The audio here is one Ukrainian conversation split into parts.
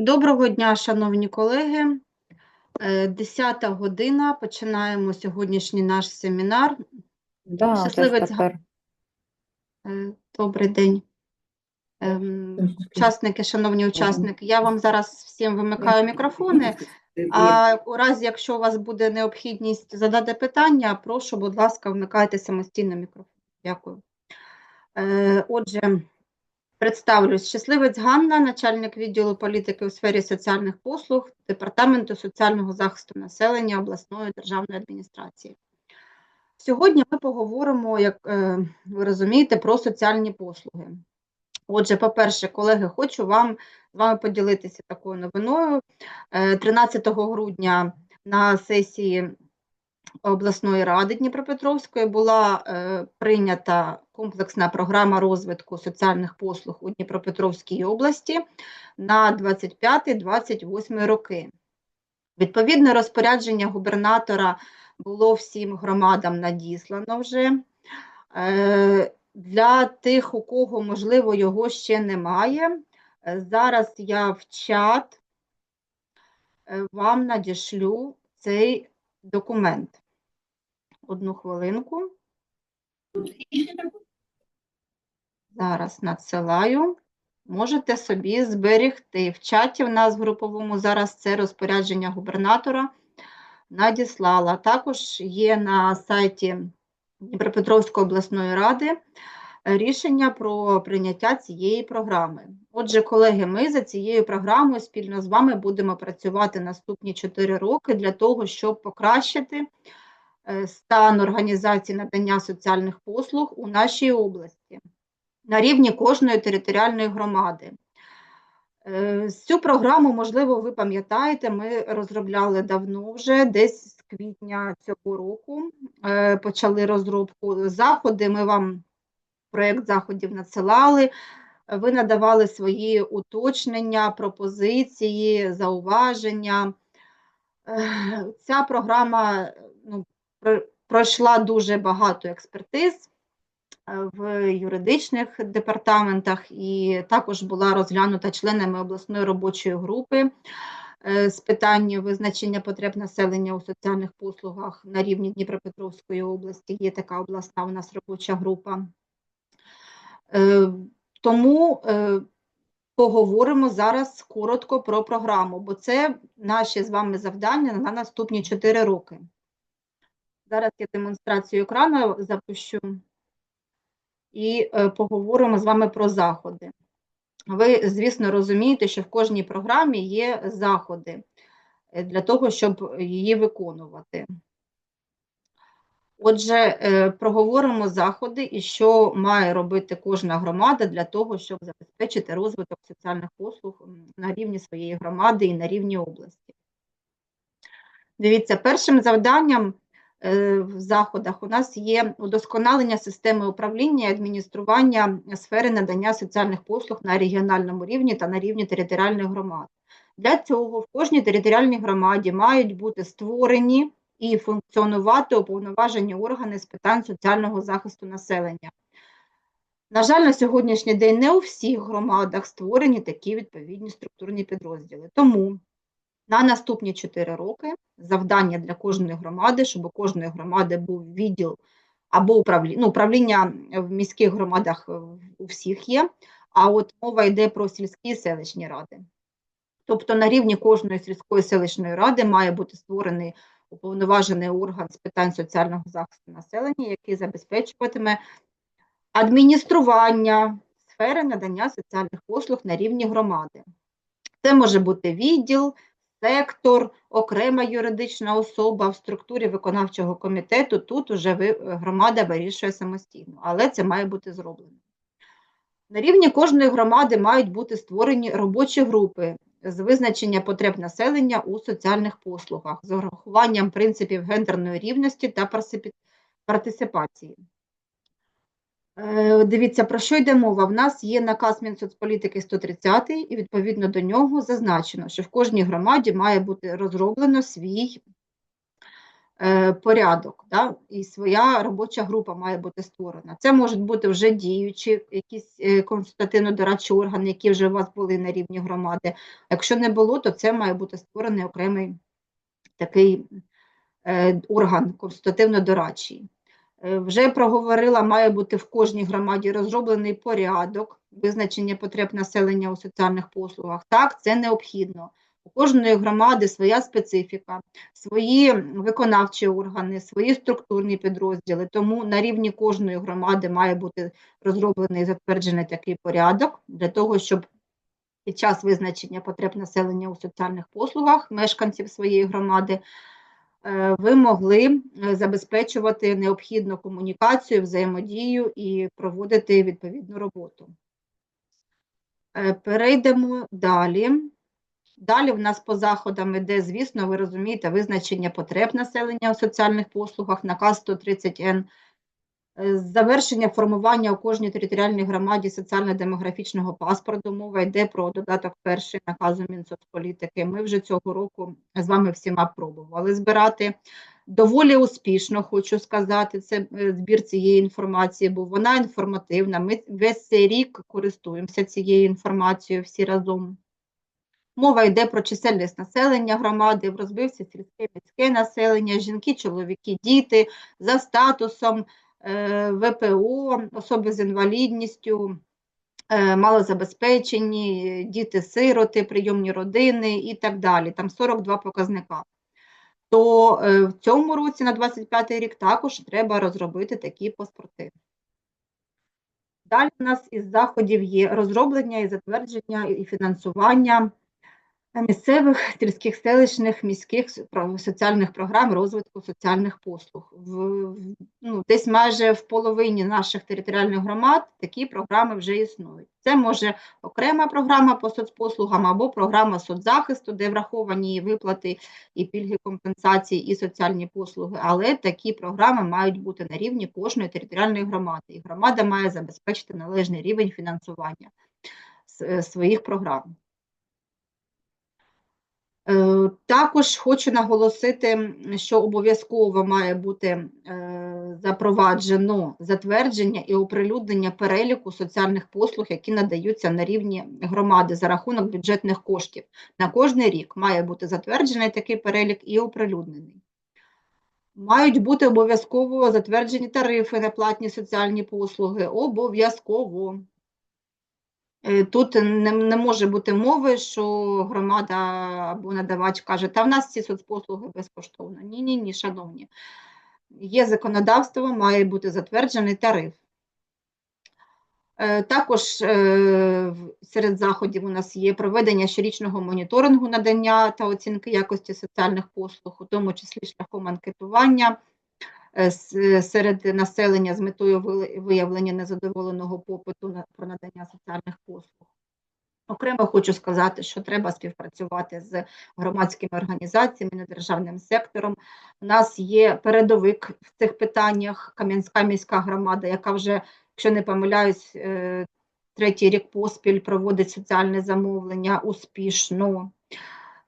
Доброго дня, шановні колеги. Е, 10 година. Починаємо сьогоднішній наш семінар. Да, Щасливець. Е, Добрий день. Ем, Учасники, шановні учасники, я вам зараз всім вимикаю мікрофони. А у разі, якщо у вас буде необхідність задати питання, прошу, будь ласка, вмикайте самостійно мікрофон. Дякую. Е, Отже, представлюсь. Щасливець Ганна, начальник відділу політики у сфері соціальних послуг Департаменту соціального захисту населення обласної державної адміністрації. Сьогодні ми поговоримо, як е, ви розумієте, про соціальні послуги. Отже, по-перше, колеги, хочу вам з вами поділитися такою новиною. Е, 13 грудня на сесії обласної ради Дніпропетровської була е, прийнята комплексна програма розвитку соціальних послуг у Дніпропетровській області на 25-28 роки. Відповідне розпорядження губернатора було всім громадам надіслано вже. Е, Для тих, у кого, можливо, його ще немає, е, зараз я в чат е, вам надішлю цей документ. Одну хвилинку. Зараз надсилаю. Можете собі зберегти. В чаті в нас в груповому зараз це розпорядження губернатора надіслала. Також є на сайті Дніпропетровської обласної ради рішення про прийняття цієї програми. Отже, колеги, ми за цією програмою спільно з вами будемо працювати наступні 4 роки для того, щоб покращити е, стан організації надання соціальних послуг у нашій області на рівні кожної територіальної громади. Е, Цю програму, можливо, ви пам'ятаєте, ми розробляли давно вже, десь з квітня цього року е, почали розробку заходи. Ми вам проєкт заходів надсилали. Ви надавали свої уточнення, пропозиції, зауваження. Ця програма ну, пройшла дуже багато експертиз е, в юридичних департаментах і також була розглянута членами обласної робочої групи е, з питань визначення потреб населення у соціальних послугах на рівні Дніпропетровської області. Є така обласна у нас робоча група. Е, Тому е, поговоримо зараз коротко про програму, бо це наші з вами завдання на наступні 4 роки. Зараз я демонстрацію екрану запущу і е, поговоримо з вами про заходи. Ви, звісно, розумієте, що в кожній програмі є заходи для того, щоб її виконувати. Отже, е, проговоримо заходи і що має робити кожна громада для того, щоб забезпечити розвиток соціальних послуг на рівні своєї громади і на рівні області. Дивіться, першим завданням е, в заходах у нас є удосконалення системи управління і адміністрування сфери надання соціальних послуг на регіональному рівні та на рівні територіальних громад. Для цього в кожній територіальній громаді мають бути створені і функціонувати уповноважені органи з питань соціального захисту населення. На жаль, на сьогоднішній день не у всіх громадах створені такі відповідні структурні підрозділи. Тому на наступні 4 роки завдання для кожної громади, щоб у кожної громади був відділ або управління, ну, управління в міських громадах е, у всіх є, а от мова йде про сільські і селищні ради. Тобто на рівні кожної сільської селищної ради має бути створений уповноважений орган з питань соціального захисту населення, який забезпечуватиме адміністрування сфери надання соціальних послуг на рівні громади. Це може бути відділ, сектор, окрема юридична особа в структурі виконавчого комітету. Тут уже громада вирішує самостійно, але це має бути зроблено. На рівні кожної громади мають бути створені робочі групи з визначення потреб населення у соціальних послугах з урахуванням принципів гендерної рівності та партисипації. Е, Дивіться, про що йде мова? В нас є наказ Мінсоцполітики 130, і відповідно до нього зазначено, що в кожній громаді має бути розроблено свій порядок, да? і своя робоча група має бути створена. Це можуть бути вже діючі якісь е, консультативно-дорадчі органи, які вже у вас були на рівні громади. Якщо не було, то це має бути створений окремий такий е, орган консультативно-дорадчий. Е, Вже проговорила, має бути в кожній громаді розроблений порядок визначення потреб населення у соціальних послугах. Так, це необхідно. У кожної громади своя специфіка, свої виконавчі органи, свої структурні підрозділи. Тому на рівні кожної громади має бути розроблений і затверджений такий порядок для того, щоб під час визначення потреб населення у соціальних послугах мешканців своєї громади е, ви могли е, забезпечувати необхідну комунікацію, взаємодію і проводити відповідну роботу. Е, Перейдемо далі. Далі в нас по заходам іде, звісно, ви розумієте, визначення потреб населення у соціальних послугах, наказ 130Н, Е, завершення формування у кожній територіальній громаді соціально-демографічного паспорту. Мова йде про додаток перший наказу Мінсоцполітики. Ми вже цього року з вами всіма пробували збирати. Доволі успішно, хочу сказати, це е, збір цієї інформації, бо вона інформативна. Ми весь цей рік користуємося цією інформацією всі разом. Мова йде про чисельність населення громади, в розбився сільське міське населення, жінки, чоловіки, діти за статусом е, ВПО, особи з інвалідністю, е, малозабезпечені, діти-сироти, прийомні родини і так далі. Там 42 показника. То е, в цьому році, на 25 рік, також треба розробити такі паспорти. Далі у нас із заходів є розроблення і затвердження і фінансування місцевих сільських селищних міських соціальних програм розвитку соціальних послуг. В, ну, десь майже в половині наших територіальних громад такі програми вже існують. Це може окрема програма по соцпослугам або програма соцзахисту, де враховані і виплати, і пільги компенсації, і соціальні послуги. Але такі програми мають бути на рівні кожної територіальної громади. І громада має забезпечити належний рівень фінансування е, своїх програм. Е, Також хочу наголосити, що обов'язково має бути е, запроваджено затвердження і оприлюднення переліку соціальних послуг, які надаються на рівні громади за рахунок бюджетних коштів. На кожний рік має бути затверджений такий перелік і оприлюднений. Мають бути обов'язково затверджені тарифи на платні соціальні послуги. Обов'язково. Е, Тут не, не може бути мови, що громада або надавач каже, та в нас ці соцпослуги безкоштовно. Ні, ні, ні, шановні. Є законодавство, має бути затверджений тариф. Е, Також е, серед заходів у нас є проведення щорічного моніторингу надання та оцінки якості соціальних послуг, у тому числі шляхом анкетування серед населення з метою виявлення незадоволеного попиту на про надання соціальних послуг. Окремо хочу сказати, що треба співпрацювати з громадськими організаціями, недержавним сектором. У нас є передовик в цих питаннях Кам'янська міська громада, яка вже, якщо не помиляюсь, е, третій рік поспіль проводить соціальне замовлення успішно.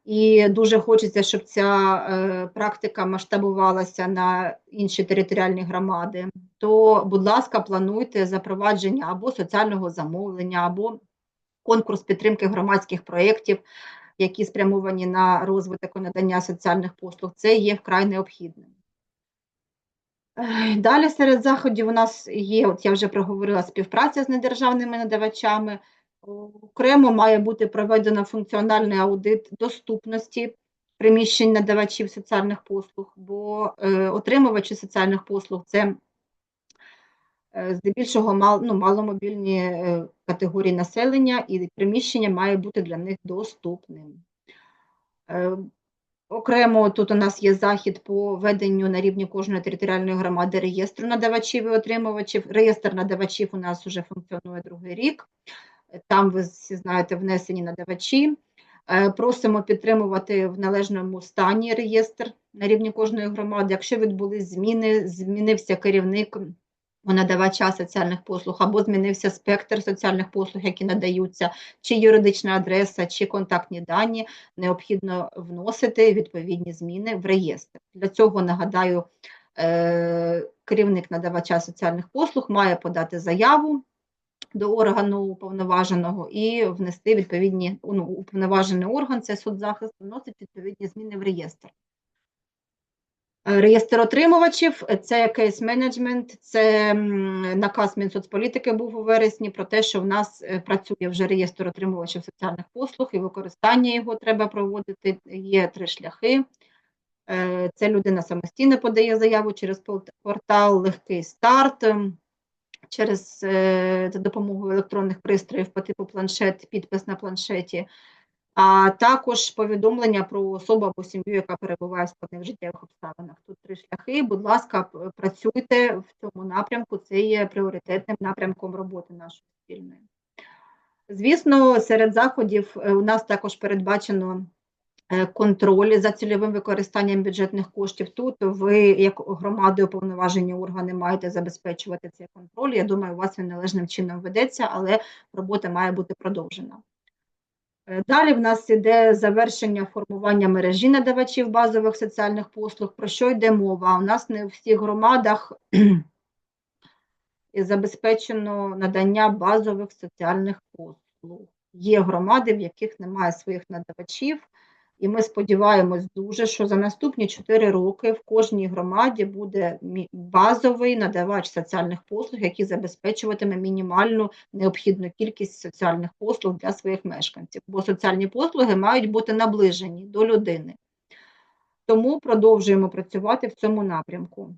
І дуже хочеться, щоб ця е, практика масштабувалася на інші територіальні громади. То, будь ласка, плануйте запровадження або соціального замовлення, або конкурс підтримки громадських проєктів, які спрямовані на розвиток і надання соціальних послуг. Це є вкрай необхідним. Далі серед заходів у нас є, от я вже проговорила, співпраця з недержавними надавачами. Окремо має бути проведено функціональний аудит доступності приміщень надавачів соціальних послуг, бо е, отримувачі соціальних послуг це е, здебільшого мал, ну, маломобільні е, категорії населення, і приміщення має бути для них доступним. Е, Окремо тут у нас є захід по веденню на рівні кожної територіальної громади реєстру надавачів і отримувачів. Реєстр надавачів у нас вже функціонує другий рік. Там ви всі знаєте внесені надавачі. Е, Просимо підтримувати в належному стані реєстр на рівні кожної громади. Якщо відбулись зміни, змінився керівник, надавача соціальних послуг, або змінився спектр соціальних послуг, які надаються, чи юридична адреса, чи контактні дані, необхідно вносити відповідні зміни в реєстр. Для цього нагадаю, е, керівник надавача соціальних послуг має подати заяву до органу уповноваженого і внести відповідні ну, уповноважений орган, це соцзахист, вносить відповідні зміни в реєстр. Е, Реєстр отримувачів це кейс менеджмент, це наказ Мінсоцполітики був у вересні про те, що в нас е, працює вже реєстр отримувачів соціальних послуг і використання його треба проводити. Є три шляхи. Е, Це людина самостійно подає заяву через портал Легкий старт, через е, за допомогою електронних пристроїв по типу планшет, підпис на планшеті, а також повідомлення про особу або сім'ю, яка перебуває в складних життєвих обставинах. Тут три шляхи. Будь ласка, працюйте в цьому напрямку. Це є пріоритетним напрямком роботи нашої спільної. Звісно, серед заходів е, у нас також передбачено контроль за цільовим використанням бюджетних коштів. Тут ви, як громади, уповноважені органи, маєте забезпечувати цей контроль. Я думаю, у вас він належним чином ведеться, але робота має бути продовжена. Е, Далі в нас іде завершення формування мережі надавачів базових соціальних послуг. Про що йде мова? У нас не у всіх громадах забезпечено надання базових соціальних послуг. Є громади, в яких немає своїх надавачів, і ми сподіваємось дуже, що за наступні 4 роки в кожній громаді буде базовий надавач соціальних послуг, який забезпечуватиме мінімальну необхідну кількість соціальних послуг для своїх мешканців. Бо соціальні послуги мають бути наближені до людини. Тому продовжуємо працювати в цьому напрямку.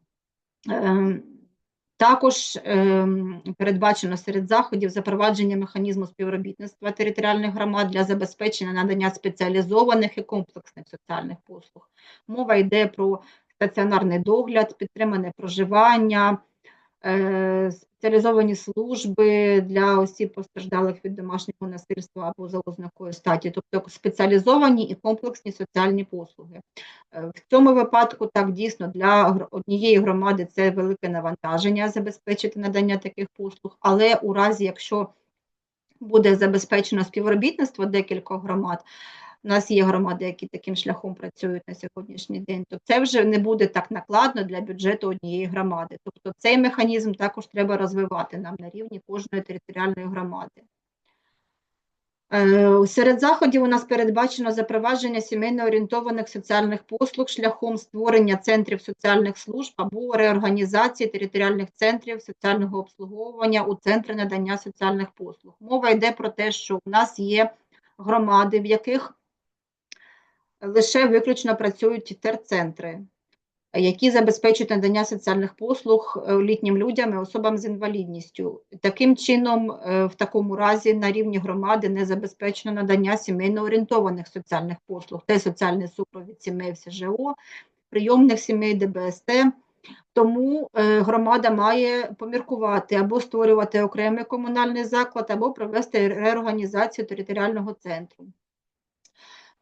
Також ем, передбачено серед заходів запровадження механізму співробітництва територіальних громад для забезпечення надання спеціалізованих і комплексних соціальних послуг. Мова йде про стаціонарний догляд, підтримане проживання, спеціалізовані служби для осіб постраждалих від домашнього насильства або за ознакою статі, тобто спеціалізовані і комплексні соціальні послуги. Е, В цьому випадку так дійсно для однієї громади це велике навантаження забезпечити надання таких послуг, але у разі, якщо буде забезпечено співробітництво декількох громад, у нас є громади, які таким шляхом працюють на сьогоднішній день, то це вже не буде так накладно для бюджету однієї громади. Тобто цей механізм також треба розвивати нам на рівні кожної територіальної громади. Е, Серед заходів у нас передбачено запровадження сімейно орієнтованих соціальних послуг шляхом створення центрів соціальних служб або реорганізації територіальних центрів соціального обслуговування у центри надання соціальних послуг. Мова йде про те, що у нас є громади, в яких лише виключно працюють терцентри, які забезпечують надання соціальних послуг е, літнім людям і особам з інвалідністю. Таким чином, е, в такому разі на рівні громади не забезпечено надання сімейно орієнтованих соціальних послуг, це соціальний супровід сімей в СЖО, прийомних сімей ДБСТ. Тому е, громада має поміркувати або створювати окремий комунальний заклад, або провести реорганізацію територіального центру.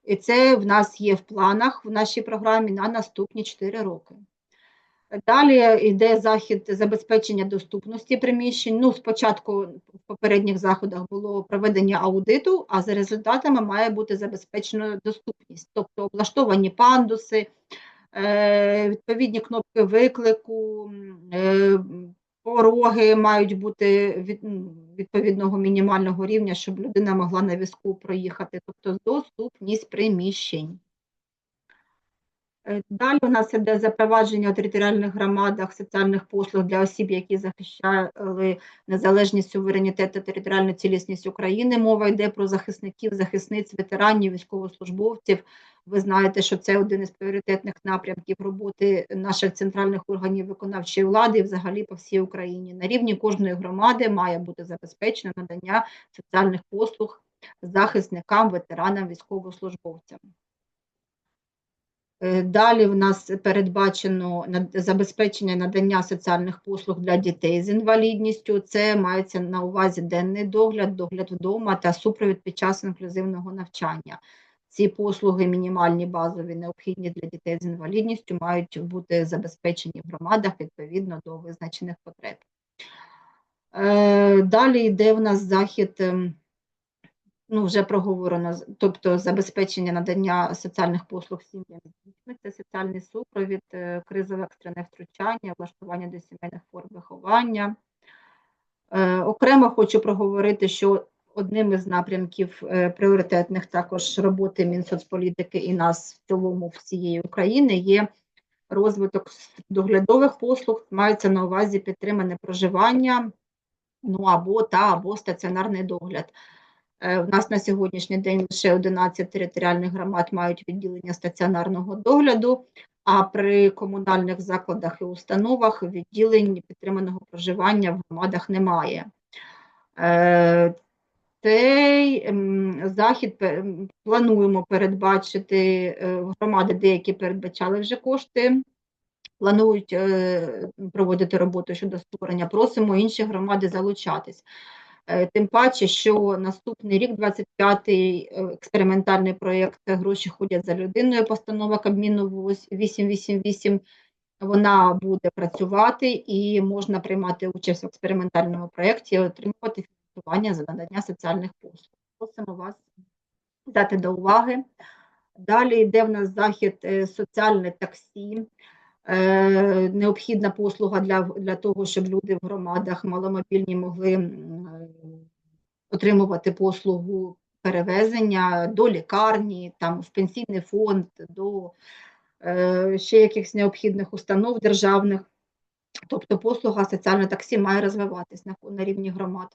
І це в нас є в планах в нашій програмі на наступні 4 роки. Далі йде захід забезпечення доступності приміщень. Ну, спочатку в попередніх заходах було проведення аудиту, а за результатами має бути забезпечено доступність, тобто облаштовані пандуси, е, відповідні кнопки виклику, е, пороги мають бути від, відповідного мінімального рівня, щоб людина могла на візку проїхати, тобто доступність приміщень. Е, Далі у нас іде запровадження у територіальних громадах соціальних послуг для осіб, які захищали незалежність, суверенітет та територіальну цілісність України. Мова йде про захисників, захисниць, ветеранів, військовослужбовців. Ви знаєте, що це один із пріоритетних напрямків роботи наших центральних органів виконавчої влади і взагалі по всій Україні. На рівні кожної громади має бути забезпечено надання соціальних послуг захисникам, ветеранам, військовослужбовцям. Е, Далі в нас передбачено забезпечення надання соціальних послуг для дітей з інвалідністю. Це мається на увазі денний догляд, догляд вдома та супровід під час інклюзивного навчання. Ці послуги мінімальні, базові, необхідні для дітей з інвалідністю, мають бути забезпечені в громадах відповідно до визначених потреб. Е, Далі йде в нас захід, ем, ну вже проговорено, тобто забезпечення надання соціальних послуг сім'ям з дітьми, це соціальний супровід, е, кризове екстрене втручання, влаштування до сімейних форм виховання. Е, Окремо хочу проговорити, що одним із напрямків е, пріоритетних також роботи Мінсоцполітики і нас в цілому всієї України є розвиток доглядових послуг, мається на увазі підтримане проживання, ну або та або стаціонарний догляд. Е, В нас на сьогоднішній день лише 11 територіальних громад мають відділення стаціонарного догляду, а при комунальних закладах і установах відділень підтриманого проживання в громадах немає. Е, Цей захід плануємо передбачити е, громади, деякі передбачали вже кошти, планують е, проводити роботу щодо створення. Просимо інші громади залучатись. Е, Тим паче, що наступний рік, 25-й е, експериментальний проєкт Гроші ходять за людиною, постанова Кабміну вось- 888, вона буде працювати і можна приймати участь в експериментальному проєкті і отримувати фінансування за надання соціальних послуг. Просимо вас взяти до уваги. Далі йде в нас захід е, соціальне таксі. Е, Необхідна послуга для, для того, щоб люди в громадах маломобільні могли е, отримувати послугу перевезення до лікарні, там, в пенсійний фонд, до е, ще якихось необхідних установ державних. Тобто послуга соціальне таксі має розвиватись на, на рівні громад.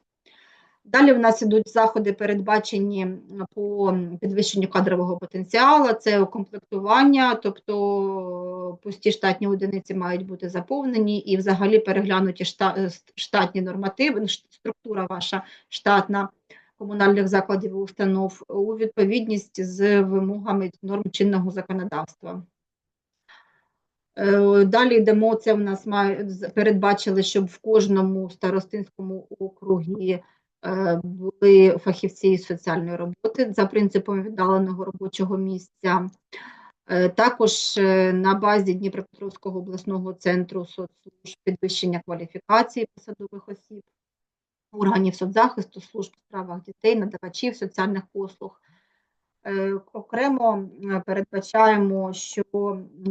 Далі в нас ідуть заходи, передбачені по підвищенню кадрового потенціалу, це укомплектування, тобто пусті штатні одиниці мають бути заповнені і взагалі переглянуті штатні нормативи, структура ваша штатна комунальних закладів і установ у відповідність з вимогами норм чинного законодавства. Е, Далі йдемо, це в нас має, передбачили, щоб в кожному старостинському округі е, були фахівці із соціальної роботи за принципом віддаленого робочого місця. Е, Також е, на базі Дніпропетровського обласного центру соцслужб підвищення кваліфікації посадових осіб, органів соцзахисту, служб у справах дітей, надавачів соціальних послуг. Е, Окремо е, передбачаємо, що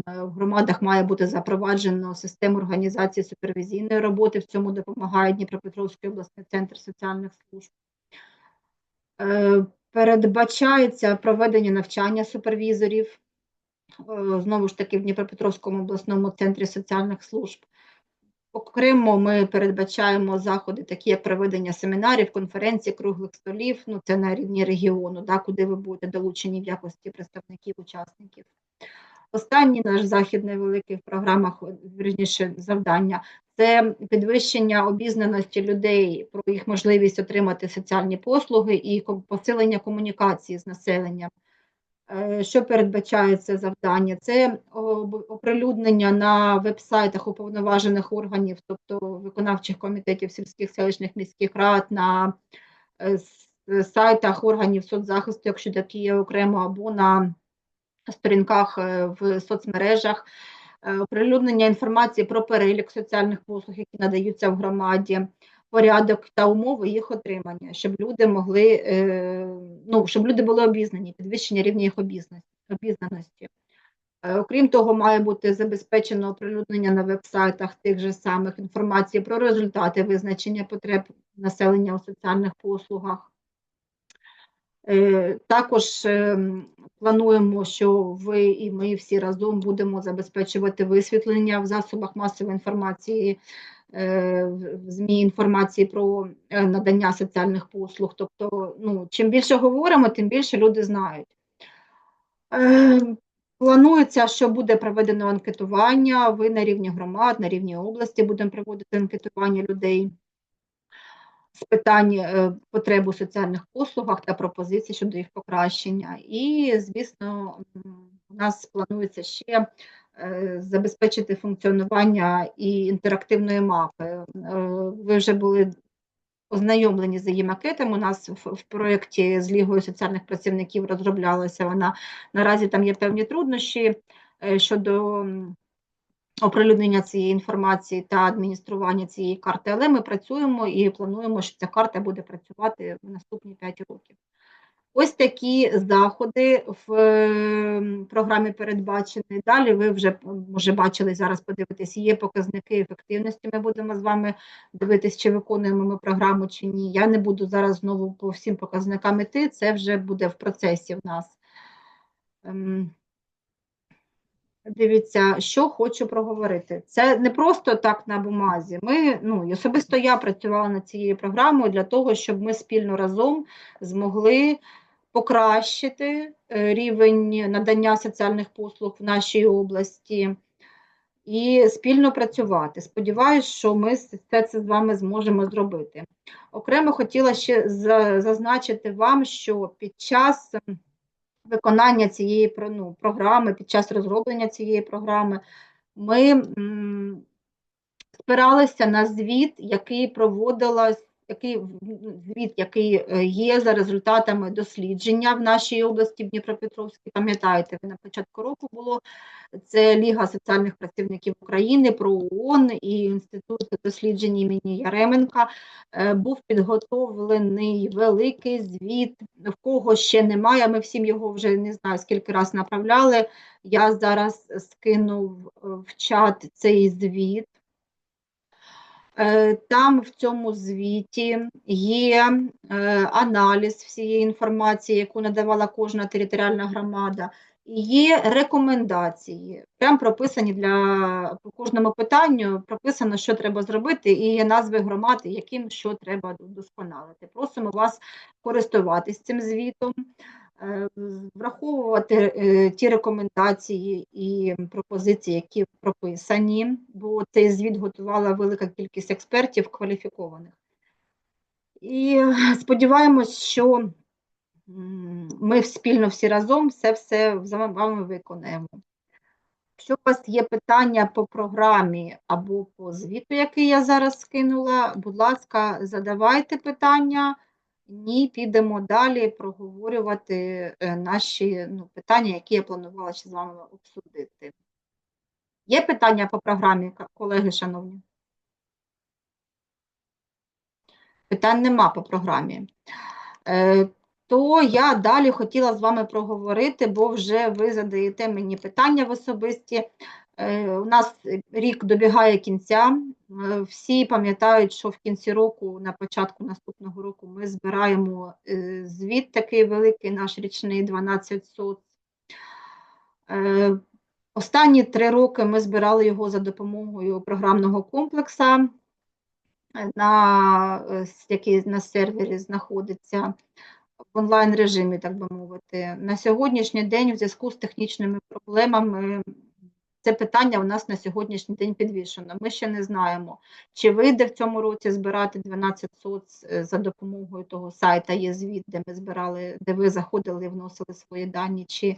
е, в громадах має бути запроваджено систему організації супервізійної роботи. В цьому допомагає Дніпропетровський обласний центр соціальних служб. Передбачається проведення навчання супервізорів, знову ж таки, в Дніпропетровському обласному центрі соціальних служб. Окремо ми передбачаємо заходи, такі як проведення семінарів, конференцій, круглих столів, ну це на рівні регіону, да, куди ви будете долучені в якості представників, учасників. Останній наш захід невеликий програмах, вірніше, завдання це підвищення обізнаності людей про їх можливість отримати соціальні послуги і посилення комунікації з населенням. Е, Що передбачає це завдання? Це оприлюднення на веб-сайтах уповноважених органів, тобто виконавчих комітетів сільських селищних міських рад, на е, сайтах органів соцзахисту, якщо такі є окремо, або на сторінках е, в соцмережах, оприлюднення інформації про перелік соціальних послуг, які надаються в громаді, порядок та умови їх отримання, щоб люди могли, е, ну, щоб люди були обізнані, підвищення рівня їх обізнаності. Е, Окрім того, має бути забезпечено оприлюднення на веб-сайтах тих же самих інформації про результати визначення потреб населення у соціальних послугах. Е, Також плануємо, що ви і ми всі разом будемо забезпечувати висвітлення в засобах масової інформації, в в ЗМІ інформації про е, надання соціальних послуг. Тобто, ну, чим більше говоримо, тим більше люди знають. Е, Планується, що буде проведено анкетування. Ви на рівні громад, на рівні області будемо проводити анкетування людей з питань е, потреб у соціальних послугах та пропозицій щодо їх покращення. І, звісно, у нас планується ще е, забезпечити функціонування і інтерактивної мапи. Е, Ви вже були ознайомлені з її макетом. У нас в, в проєкті з Лігою соціальних працівників розроблялася вона. Наразі там є певні труднощі е, щодо оприлюднення цієї інформації та адміністрування цієї карти, але ми працюємо і плануємо, що ця карта буде працювати в наступні 5 років. Ось такі заходи в ем, програмі передбачені. Далі ви вже може бачили зараз. Подивитись, є показники ефективності. Ми будемо з вами дивитись, чи виконуємо ми програму чи ні. Я не буду зараз знову по всім показникам іти. Це вже буде в процесі в нас. Ем, Дивіться, що хочу проговорити. Це не просто так на бумазі. Ми, ну, особисто я працювала над цією програмою для того, щоб ми спільно разом змогли покращити е, рівень надання соціальних послуг в нашій області і спільно працювати. Сподіваюсь, що ми все це з вами зможемо зробити. Окремо хотіла ще зазначити вам, що під час виконання цієї ну, програми, під час розроблення цієї програми, ми спиралися на звіт, який проводилась який звіт, який е, є за результатами дослідження в нашій області в Дніпропетровській. Пам'ятаєте, ви на початку року було це Ліга соціальних працівників України про ООН і інститут досліджень імені Яременка. Е, був підготовлений великий звіт, в кого ще немає. Ми всім його вже не знаю скільки раз направляли. Я зараз скинув в чат цей звіт. Е, там в цьому звіті є е, аналіз всієї інформації, яку надавала кожна територіальна громада, і є рекомендації. Прям прописані для по кожному питанню, прописано, що треба зробити, і є назви громад, яким що треба вдосконалити. Просимо вас користуватись цим звітом. Е, враховувати е, ті рекомендації і пропозиції, які прописані, бо цей звіт готувала велика кількість експертів кваліфікованих. І сподіваємось, що ми спільно всі разом все все вами виконаємо. Якщо у вас є питання по програмі або по звіту, який я зараз скинула, будь ласка, задавайте питання. Ні, підемо далі проговорювати е, наші ну, питання, які я планувала ще з вами обсудити. Є питання по програмі, колеги, шановні? Питань нема по програмі. Е, то я далі хотіла з вами проговорити, бо вже ви задаєте мені питання в особисті. Е, у нас рік добігає кінця. Е, всі пам'ятають, що в кінці року, на початку наступного року, ми збираємо е, звіт такий великий, наш річний 12 соц. Останні три роки ми збирали його за допомогою програмного комплексу, на, який на сервері знаходиться в онлайн режимі, так би мовити. На сьогоднішній день, в зв'язку з технічними проблемами, це питання у нас на сьогоднішній день підвішено. Ми ще не знаємо, чи вийде в цьому році збирати 12 соц е, за допомогою того сайта, є звіт, де ми збирали, де ви заходили і вносили свої дані, чи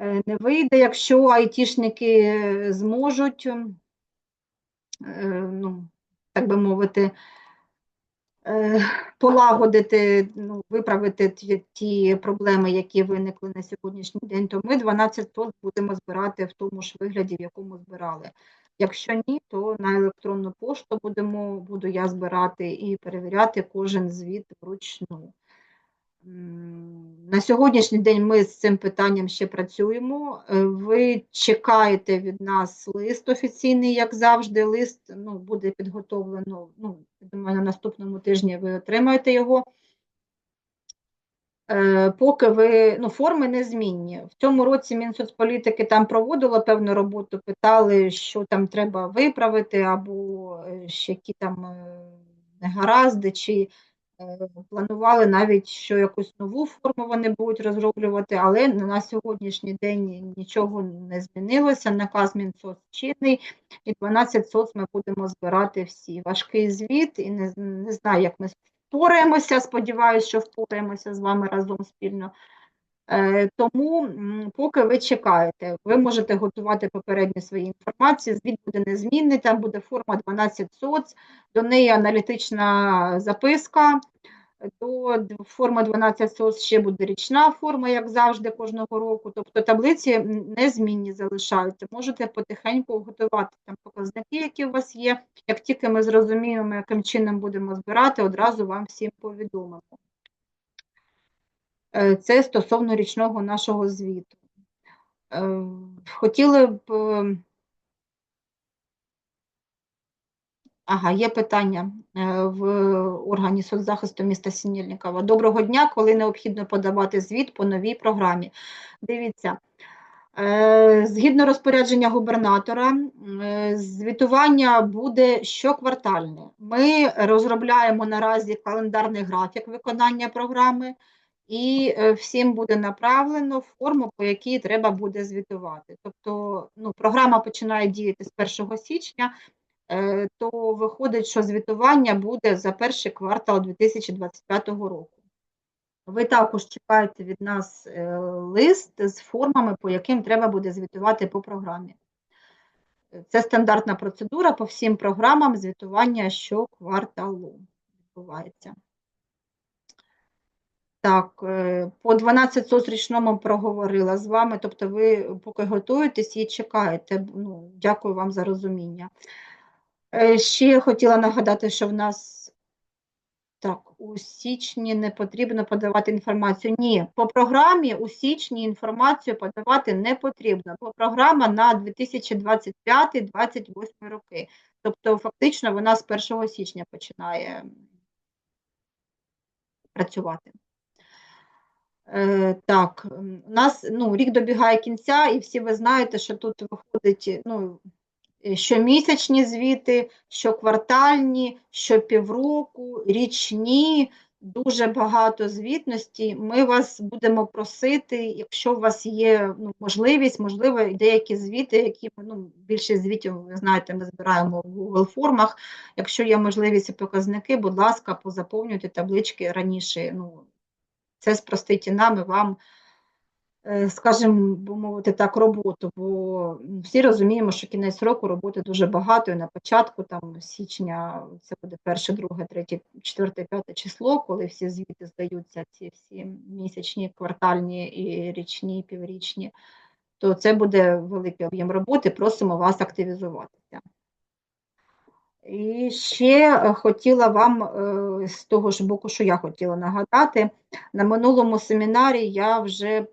е, не вийде, якщо айтішники е, зможуть, ну, так би мовити, полагодити, ну, виправити ті, ті проблеми, які виникли на сьогоднішній день, то ми 12 тонн будемо збирати в тому ж вигляді, в якому збирали. Якщо ні, то на електронну пошту будемо, буду я збирати і перевіряти кожен звіт вручну. На сьогоднішній день ми з цим питанням ще працюємо. Е, ви чекаєте від нас лист офіційний, як завжди. Лист ну, буде підготовлено. Ну, думаю, на наступному тижні ви отримаєте його. Е, поки ви ну, форми незмінні. В цьому році Мінсоцполітики там проводило певну роботу, питали, що там треба виправити, або е, ще які там негаразди, чи планували навіть, що якусь нову форму вони будуть розроблювати, але на сьогоднішній день нічого не змінилося. Наказ Мінсоц чинний, і 12 соц ми будемо збирати всі. Важкий звіт, і не, не знаю, як ми впораємося. Сподіваюся, що впораємося з вами разом спільно. Е, тому, поки ви чекаєте, ви можете готувати попередні свої інформації, звіт буде незмінний, там буде форма 12 соц, до неї аналітична записка, До форми 12 СОС ще буде річна форма, як завжди, кожного року. Тобто таблиці незмінні залишаються. Можете потихеньку готувати там показники, які у вас є. Як тільки ми зрозуміємо, яким чином будемо збирати, одразу вам всім повідомимо. Е, Це стосовно річного нашого звіту. Е, Хотіли б. Ага, є питання е, в органі соцзахисту міста Сінільникова. Доброго дня, коли необхідно подавати звіт по новій програмі. Дивіться, згідно розпорядження губернатора, звітування буде щоквартальне. Ми розробляємо наразі календарний графік виконання програми, і е, всім буде направлено форму, по якій треба буде звітувати. Тобто, ну, програма починає діяти з 1 січня е, то виходить, що звітування буде за перший квартал 2025 року. Ви також чекаєте від нас е, лист з формами, по яким треба буде звітувати по програмі. Це стандартна процедура по всім програмам звітування щокварталу відбувається. Так, е, по 12 СОС річному проговорила з вами, тобто ви поки готуєтесь і чекаєте. Ну, дякую вам за розуміння. Е, Ще хотіла нагадати, що в нас так, у січні не потрібно подавати інформацію. Ні, по програмі у січні інформацію подавати не потрібно, бо програма на 2025-2028 роки. Тобто, фактично, вона з 1 січня починає працювати. Е, так, у нас ну, рік добігає кінця, і всі ви знаєте, що тут виходить ну, е, щомісячні звіти, щоквартальні, щопівроку, річні, дуже багато звітності. Ми вас будемо просити, якщо у вас є ну, можливість, можливо, деякі звіти, які ну, більшість звітів, ви знаєте, ми збираємо в Google формах. Якщо є можливість і показники, будь ласка, позаповнюйте таблички раніше. Ну, це спростить і нам, і вам, е, скажімо, бо мовити так, роботу, бо всі розуміємо, що кінець року роботи дуже багато, і на початку там січня це буде перше, друге, третє, четверте, п'яте число, коли всі звіти здаються, ці всі місячні, квартальні і річні, піврічні, то це буде великий об'єм роботи, просимо вас активізуватися. І ще е, хотіла вам е, з того ж боку, що я хотіла нагадати, на минулому семінарі я вже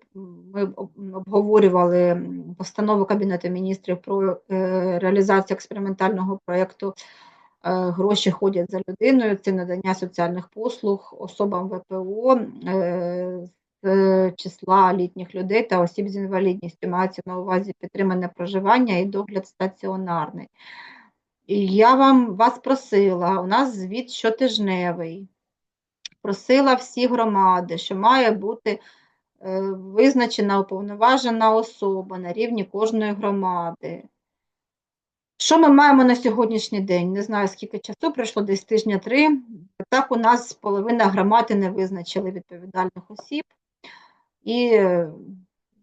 ми обговорювали постанову Кабінету міністрів про е, реалізацію експериментального проєкту Гроші ходять за людиною. Це надання соціальних послуг особам ВПО з числа літніх людей та осіб з інвалідністю. Мається на увазі підтримане проживання і догляд стаціонарний. І я вам вас просила, у нас звіт щотижневий. Просила всі громади, що має бути е, визначена уповноважена особа на рівні кожної громади. Що ми маємо на сьогоднішній день? Не знаю, скільки часу пройшло, десь тижня три. Так у нас половина громади не визначили відповідальних осіб, і е,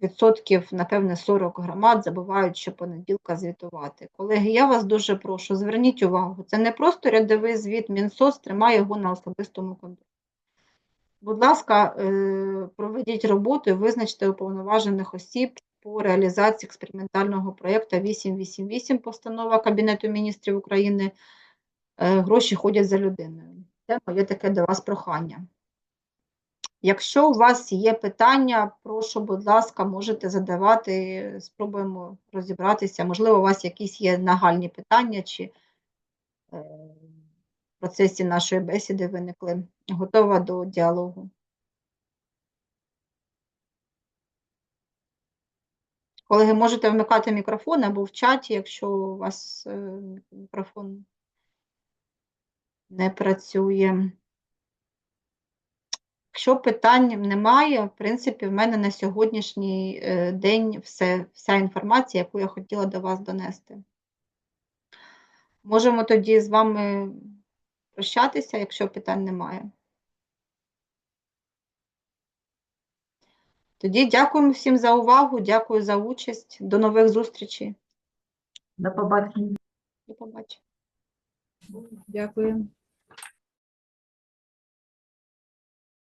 відсотків, напевне, 40 громад забувають щопонеділка звітувати. Колеги, я вас дуже прошу, зверніть увагу, це не просто рядовий звіт, Мінсоц тримає його на особистому контролі. Будь ласка, е, проведіть роботу і визначте уповноважених осіб по реалізації експериментального проєкту 888 постанова Кабінету міністрів України. Е, Гроші ходять за людиною. Це моє таке до вас прохання. Якщо у вас є питання, прошу, будь ласка, можете задавати, спробуємо розібратися. Можливо, у вас якісь є нагальні питання, чи е, в процесі нашої бесіди виникли. Готова до діалогу. Колеги, можете вмикати мікрофон або в чаті, якщо у вас е, мікрофон не працює. Якщо питань немає, в принципі, в мене на сьогоднішній е, день все, вся інформація, яку я хотіла до вас донести. Можемо тоді з вами прощатися, якщо питань немає. Тоді дякуємо всім за увагу, дякую за участь. До нових зустрічей. До побачення. До побачення. Дякую.